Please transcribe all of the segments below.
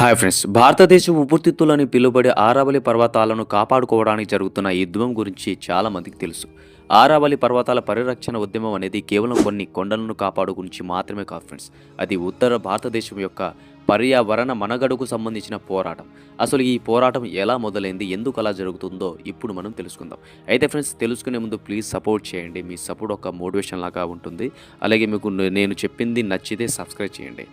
Hi friends. భారతదేశం ఊపిరితిత్తులని పిలువబడే ఆరావళి పర్వతాలను కాపాడుకోవడానికి జరుగుతున్న ఈ గురించి చాలా మందికి తెలుసు. ఆరావళి పర్వతాల పరిరక్షణ ఉద్యమం అనేది కేవలం కొన్ని కొండలను కాపాడు గురించి మాత్రమే కాదు ఫ్రెండ్స్. అది ఉత్తర భారతదేశం యొక్క పర్యావరణ మనగడకు సంబంధించిన పోరాటం. అసలు ఈ పోరాటం ఎలా మొదలైంది? ఎందుకు అలా జరుగుతుందో ఇప్పుడు మనం తెలుసుకుందాం. అయితే ఫ్రెండ్స్ తెలుసుకునే ముందు ప్లీజ్ సపోర్ట్ చేయండి. మీ సపోర్ట్ ఒక మోటివేషన్ లాగా ఉంటుంది. అలాగే మీకు నేను చెప్పింది నచ్చితే సబ్స్క్రైబ్ చేయండి.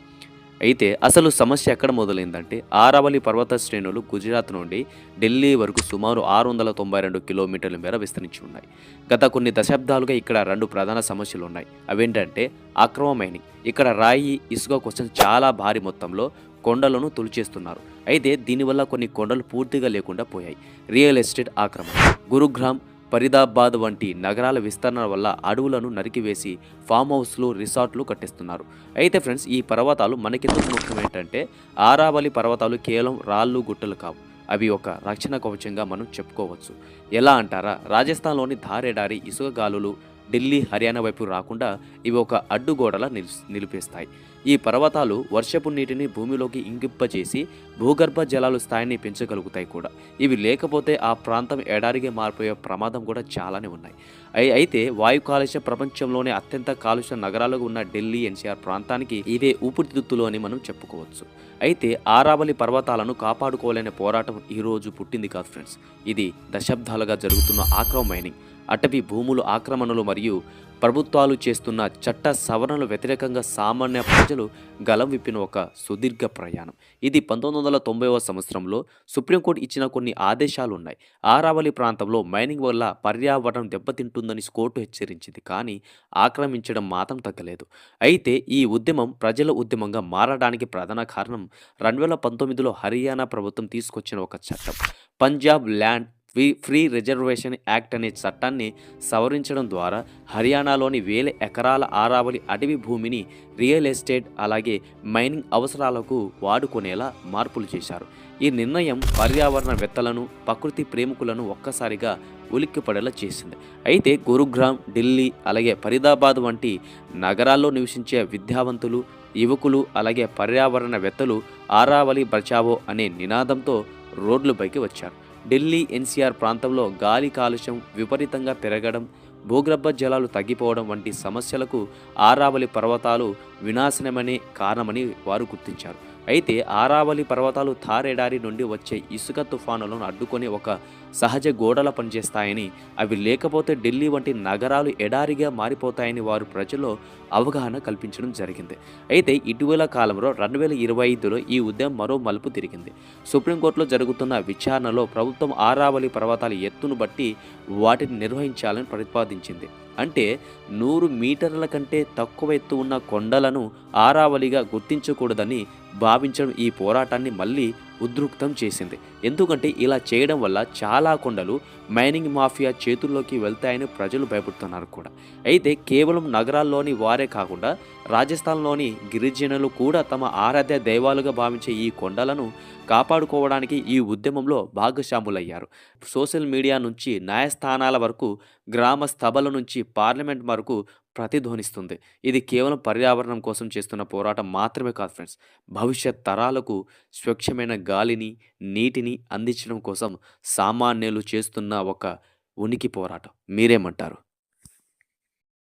అయితే అసలు సమస్య ఎక్కడ మొదలైందంటే ఆరావళి పర్వత శ్రేణులు గుజరాత్ నుండి ఢిల్లీ వరకు సుమారు ఆరు వందల తొంభై రెండు కిలోమీటర్ల మేర విస్తరించి ఉన్నాయి. గత కొన్ని దశాబ్దాలుగా ఇక్కడ రెండు ప్రధాన సమస్యలు ఉన్నాయి. అవేంటంటే అక్రమ మైనింగ్ ఇక్కడ రాయి ఇసుక కోసం చాలా భారీ మొత్తంలో కొండలను తొలిచేస్తున్నారు అయితే దీనివల్ల కొన్ని కొండలు పూర్తిగా లేకుండా పోయాయి. రియల్ ఎస్టేట్ ఆక్రమణ. గురుగ్రామ్ ఫరీదాబాద్ వంటి నగరాల విస్తరణ వల్ల అడవులను నరికివేసి ఫామ్ హౌస్లు రిసార్ట్లు కట్టిస్తున్నారు. అయితే ఫ్రెండ్స్ ఈ పర్వతాలు మనకెందుకు ముఖ్యం ఏంటంటే ఆరావళి పర్వతాలు కేవలం రాళ్ళు గుట్టలు కావు. అవి ఒక రక్షణ కవచంగా మనం చెప్పుకోవచ్చు. ఎలా అంటారా? రాజస్థాన్లోని ధారెడారి ఇసుక గాలులు ఢిల్లీ హర్యానా వైపు రాకుండా ఇవి ఒక అడ్డుగోడలా నిలిపేస్తాయి. ఈ పర్వతాలు వర్షపు నీటిని భూమిలోకి ఇంకింపజేసి భూగర్భ జలాలు స్థాయిని పెంచగలుగుతాయి కూడా. ఇవి లేకపోతే ఆ ప్రాంతం ఎడారిగా మారిపోయే ప్రమాదం కూడా చాలానే ఉన్నాయి. అయితే వాయు కాలుష్య ప్రపంచంలోనే అత్యంత కాలుష్య నగరాలుగా ఉన్న ఢిల్లీ ఎన్సీఆర్ ప్రాంతానికి ఇదే ఊపిరితిత్తులు అని మనం చెప్పుకోవచ్చు. అయితే ఆరావళి పర్వతాలను కాపాడుకోలేని పోరాటం ఈ రోజు పుట్టింది కాదు ఫ్రెండ్స్. ఇది దశాబ్దాలుగా జరుగుతున్న ఆక్రమ మైనింగ్. అటవీ భూములు ఆక్రమణలు మరియు ప్రభుత్వాలు చేస్తున్న చట్ట సవరణలు వ్యతిరేకంగా సామాన్య ప్రజలు గలం విప్పిన ఒక సుదీర్ఘ ప్రయాణం. ఇది పంతొమ్మిది వందల తొంభైవ సంవత్సరంలో సుప్రీంకోర్టు ఇచ్చిన కొన్ని ఆదేశాలు ఉన్నాయి ఆరావళి ప్రాంతంలో మైనింగ్ వల్ల పర్యావరణం దెబ్బతింటుందని కోర్టు హెచ్చరించింది కానీ ఆక్రమించడం మాత్రం తగ్గలేదు. అయితే ఈ ఉద్యమం ప్రజల ఉద్యమంగా మారడానికి ప్రధాన కారణం రెండు వేల పంతొమ్మిదిలో హర్యానా ప్రభుత్వం తీసుకొచ్చిన ఒక చట్టం. Punjab land free free reservation act అనే చట్టాన్ని సవరించడం ద్వారా హర్యానాలోని వేల ఎకరాల ఆరావళి అటవీ భూమిని రియల్ ఎస్టేట్ అలాగే మైనింగ్ అవసరాలకు వాడుకునేలా మార్పులు చేశారు. ఈ నిర్ణయం పర్యావరణవేత్తలను ప్రకృతి ప్రేమికులను ఒక్కసారిగా ఉలిక్కిపడేలా చేసింది. అయితే గురుగ్రామ్ ఢిల్లీ అలాగే ఫరీదాబాద్ వంటి నగరాల్లో నివసించే విద్యావంతులు యువకులు అలాగే పర్యావరణవేత్తలు ఆరావళి బచావో అనే నినాదంతో రోడ్లపైకి వచ్చారు. ఢిల్లీ ఎన్సీఆర్ ప్రాంతంలో గాలి కాలుష్యం విపరీతంగా పెరగడం భూగర్భ జలాలు తగ్గిపోవడం వంటి సమస్యలకు ఆరావళి పర్వతాలు వినాశనమనే కారణమని వారు గుర్తించారు. అయితే ఆరావళి పర్వతాలు థారెడారి నుండి వచ్చే ఇసుక తుఫానులను అడ్డుకొని ఒక సహజ గోడల పనిచేస్తాయని అవి లేకపోతే ఢిల్లీ వంటి నగరాలు ఎడారిగా మారిపోతాయని వారు ప్రజల్లో అవగాహన కల్పించడం జరిగింది. అయితే ఇటీవల కాలంలో రెండు వేల ఇరవై ఐదులో ఈ ఉద్యమం మరో మలుపు తిరిగింది. సుప్రీంకోర్టులో జరుగుతున్న విచారణలో ప్రభుత్వం ఆరావళి పర్వతాల ఎత్తును బట్టి వాటిని నిర్వహించాలని ప్రతిపాదించింది. అంటే నూరు మీటర్ల కంటే తక్కువ ఎత్తు ఉన్న కొండలను ఆరావలిగా గుర్తించకూడదని భావించడం ఈ పోరాటాన్ని మళ్ళీ ఉద్రిక్తం చేసింది. ఎందుకంటే ఇలా చేయడం వల్ల చాలా కొండలు మైనింగ్ మాఫియా చేతుల్లోకి వెళ్తాయని ప్రజలు భయపడుతున్నారు కూడా. అయితే కేవలం నగరాల్లోని వారే కాకుండా రాజస్థాన్లోని గిరిజనులు కూడా తమ ఆరాధ్య దైవాలుగా భావించే ఈ కొండలను కాపాడుకోవడానికి ఈ ఉద్యమంలో భాగస్వాములయ్యారు. సోషల్ మీడియా నుంచి న్యాయస్థానాల వరకు గ్రామ సభల నుంచి పార్లమెంట్ వరకు ప్రతిధ్వనిస్తుంది. ఇది కేవలం పర్యావరణం కోసం చేస్తున్న పోరాటం మాత్రమే కాదు ఫ్రెండ్స్. భవిష్యత్ తరాలకు స్వచ్ఛమైన గాలిని నీటిని అందించడం కోసం సామాన్యులు చేస్తున్న ఒక ఉనికి పోరాటం. మీరేమంటారు?